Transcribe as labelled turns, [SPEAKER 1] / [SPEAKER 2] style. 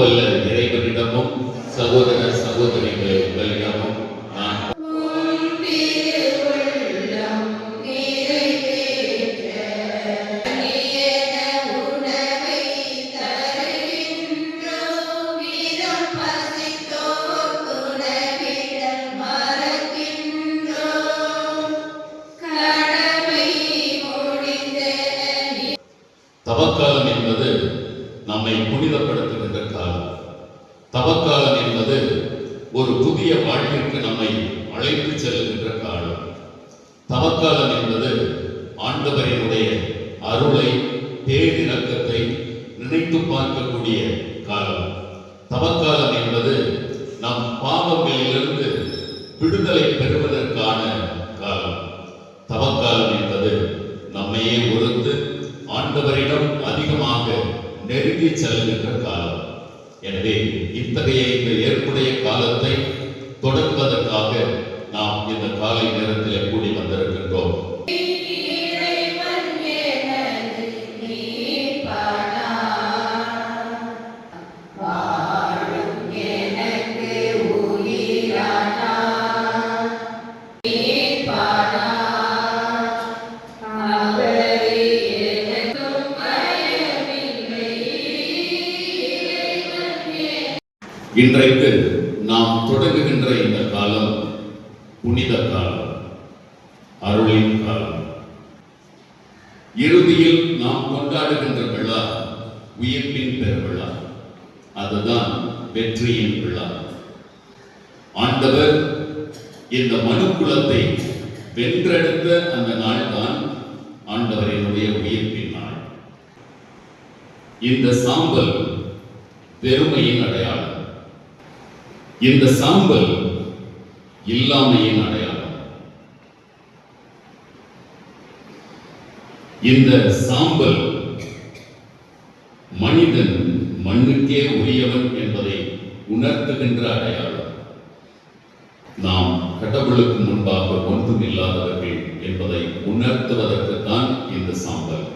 [SPEAKER 1] நாம் வல்ல இறைவனிடமும் சகோதர சகோதரிகளை உங்களிடமும் நான். தவக்காலம் என்பது நம்மை புனிதப்படுத்துகின்ற காலம் தவக்காலம் என்பது ஒரு புதிய வாழ்விற்கு நம்மை அழைத்து செல்லுகின்ற காலம். தவக்காலம் என்பது ஆண்டவரினுடைய அருளை பேரிரக்கத்தை நினைத்து பார்க்கக்கூடிய காலம். தவக்காலம் என்பது நம் பாவங்களிலிருந்து விடுதலை பெறுவதற்கான காலம். தவக்காலம் என்பது நம்மையே ஒருத்து ஆண்டவரிடம் அதிகமாக நெருங்கி செல்கின்ற காலம். எனவே இத்தகைய இந்த ஏற்புடைய காலத்தை தொடர்வதற்காக நாம் இந்த காலை இன்றைக்கு நாம் தொடங்குகின்ற இந்த காலம் புனித காலம் அருளின் காலம். இறுதியில் நாம் கொண்டாடுகின்ற விழா உயிர்ப்பின் பெருவிழா. அதுதான் வெற்றியின் விழா. ஆண்டவர் இந்த மனு குலத்தை வென்றெடுத்த அந்த நாள் தான் ஆண்டவரினுடைய உயிர்ப்பின் நாள். இந்த சாம்பல் பெருமையின் அடையாளம். இந்த சாம்பல் இல்லாமையின் அடையாளம். இந்த சாம்பல் மனிதன் மண்ணுக்கே உரியவன் என்பதை உணர்த்துகின்ற அடையாளம். நாம் கடவுளுக்கு முன்பாக ஒன்றும் இல்லாதவர்கள் என்பதை உணர்த்துவதற்குத்தான் இந்த சாம்பல்.